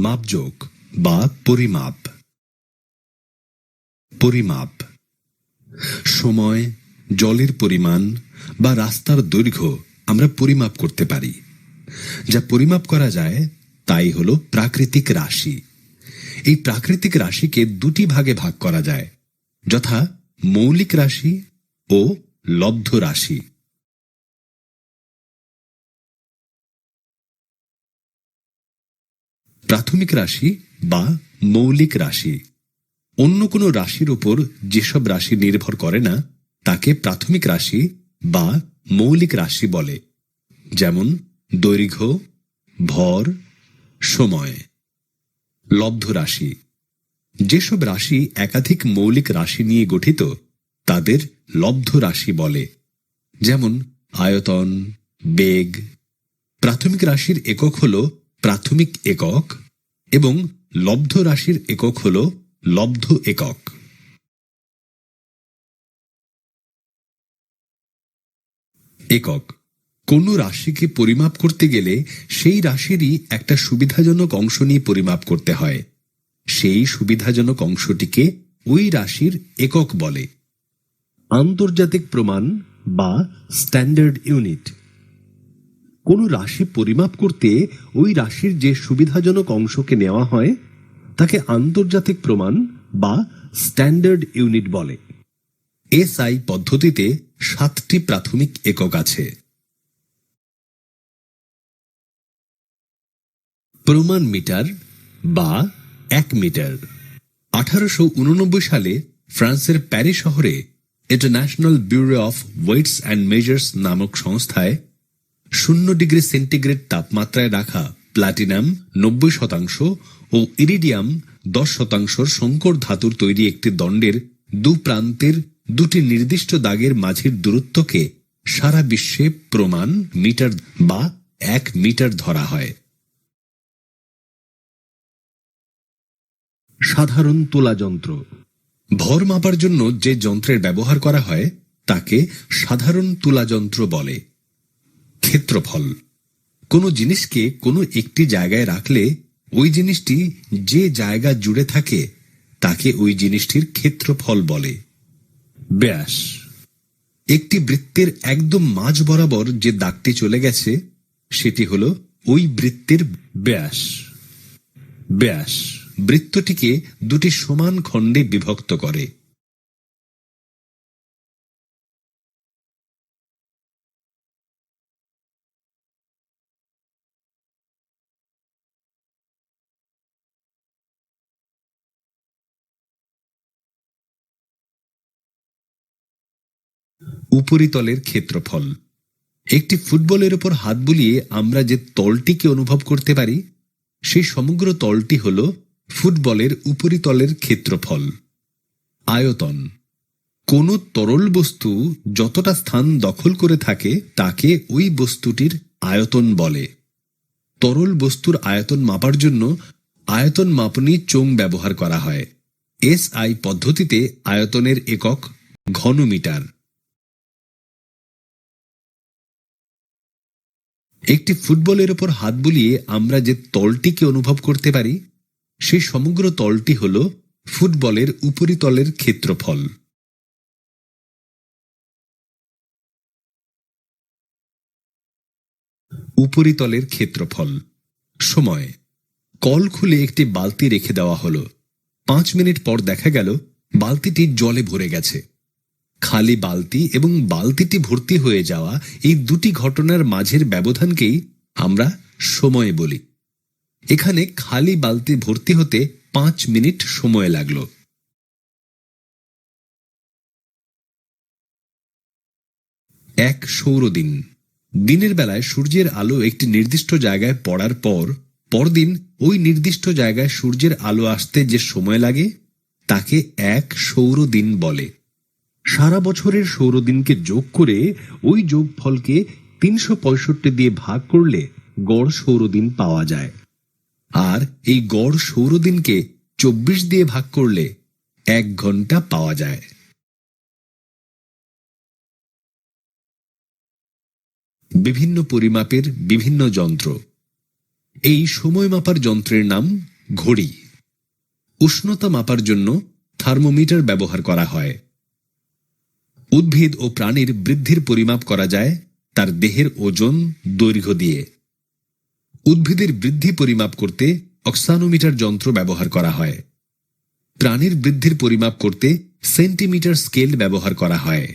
মাপযোগ বা পরিমাপ। পরিমাপ। সময়, জলের পরিমাণ বা রাস্তার দৈর্ঘ্য আমরা পরিমাপ করতে পারি। যা পরিমাপ করা যায় তাই হলো প্রাকৃতিক রাশি। এই প্রাকৃতিক রাশিকে দুটি ভাগে ভাগ করা যায়, যথা মৌলিক রাশি ও লব্ধ রাশি। প্রাথমিক রাশি বা মৌলিক রাশি। অন্য কোনো রাশির উপর যেসব রাশি নির্ভর করে না, তাকে প্রাথমিক রাশি বা মৌলিক রাশি বলে। যেমন দৈর্ঘ্য, ভর, সময়। লব্ধ রাশি। যেসব রাশি একাধিক মৌলিক রাশি নিয়ে গঠিত, তাদের লব্ধ রাশি বলে। যেমন আয়তন, বেগ। প্রাথমিক রাশির একক হল প্রাথমিক একক এবং লব্ধ রাশির একক হল লব্ধ একক। একক। কোনো রাশিকে পরিমাপ করতে গেলে সেই রাশিরই একটা সুবিধাজনক অংশ নিয়ে পরিমাপ করতে হয়। সেই সুবিধাজনক অংশটিকে ওই রাশির একক বলে। আন্তর্জাতিক প্রমাণ বা স্ট্যান্ডার্ড ইউনিট। কোনো রাশি পরিমাপ করতে ওই রাশির যে সুবিধাজনক অংশকে নেওয়া হয়, তাকে আন্তর্জাতিক প্রমাণ বা স্ট্যান্ডার্ড ইউনিট বলে। এসআই পদ্ধতিতে সাতটি প্রাথমিক একক আছে। প্রমাণ মিটার বা এক মিটার। আঠারোশো উননব্বই সালে ফ্রান্সের প্যারিস শহরে international bureau of weights and measures নামক সংস্থায় শূন্য ডিগ্রি সেন্টিগ্রেড তাপমাত্রায় রাখা প্লাটিনাম নব্বই শতাংশ ও ইরিডিয়াম দশ শতাংশর সংকর ধাতুর তৈরি একটি দণ্ডের দু প্রান্তের দুটি নির্দিষ্ট দাগের মাঝের দূরত্বকে সারা বিশ্বে প্রমাণ মিটার বা এক মিটার ধরা হয়। সাধারণ তোলা যন্ত্র। ভর মাপার জন্য যে যন্ত্রের ব্যবহার করা হয় তাকে সাধারণ তুলা যন্ত্র বলে। ক্ষেত্রফল কোনো জিনিসকে কোনো একটি জায়গায় রাখলে ওই জিনিসটি যে জায়গা জুড়ে থাকে, তাকে ওই জিনিসটির ক্ষেত্রফল বলে। ব্যাস। একটি বৃত্তের একদম মাঝ বরাবর যে দাগটি চলে গেছে, সেটি হল ওই বৃত্তের ব্যাস। ব্যাস। বৃত্তটিকে দুটি সমান খণ্ডে বিভক্ত করে। উপরিতলের ক্ষেত্রফল। একটি ফুটবলের উপর হাত বুলিয়ে আমরা যে তলটিকে অনুভব করতে পারি, সেই সমগ্র তলটি হল ফুটবলের উপরিতলের ক্ষেত্রফল। আয়তন। কোন তরল বস্তু যতটা স্থান দখল করে থাকে, তাকে ওই বস্তুটির আয়তন বলে। তরল বস্তুর আয়তন মাপার জন্য আয়তন মাপনী চোং ব্যবহার করা হয়। এস আই পদ্ধতিতে আয়তনের একক ঘনমিটার। একটি ফুটবলের উপর হাত বুলিয়ে আমরা যে তলটিকে অনুভব করতে পারি, সেই সমগ্র তলটি হল ফুটবলের উপরিতলের ক্ষেত্রফল। উপরিতলের ক্ষেত্রফল। সময়। কল খুলে একটি বালতি রেখে দেওয়া হলো। পাঁচ মিনিট পর দেখা গেল, বালতিটি জলে ভরে গেছে। খালি বালতি এবং বালতিটি ভর্তি হয়ে যাওয়া এই দুটি ঘটনার মাঝের ব্যবধানকেই আমরা সময় বলি। এখানে খালি বালতি ভর্তি হতে পাঁচ মিনিট সময় লাগল। এক সৌরদিন দিনের বেলায় সূর্যের আলো একটি নির্দিষ্ট জায়গায় পড়ার পর, পরদিন ওই নির্দিষ্ট জায়গায় সূর্যের আলো আসতে যে সময় লাগে, তাকে এক সৌরদিন বলে। সারা বছরের সৌরদিনকে যোগ করে ওই যোগফলকে তিনশো পঁয়ষট্টি দিয়ে ভাগ করলে গড় সৌরদিন পাওয়া যায়। আর এই গড় সৌরদিনকে চব্বিশ দিয়ে ভাগ করলে এক ঘণ্টা পাওয়া যায়। বিভিন্ন পরিমাপের বিভিন্ন যন্ত্র। এই সময় মাপার যন্ত্রের নাম ঘড়ি। উষ্ণতা মাপার জন্য থার্মোমিটার ব্যবহার করা হয়। উদ্ভিদ ও প্রাণীর বৃদ্ধির পরিমাপ করা যায় তার দেহের ওজন, দৈর্ঘ্য দিয়ে। উদ্ভিদের বৃদ্ধি পরিমাপ করতে অক্সানোমিটার যন্ত্র ব্যবহার করা হয়। প্রাণীর বৃদ্ধির পরিমাপ করতে সেন্টিমিটার স্কেল ব্যবহার করা হয়।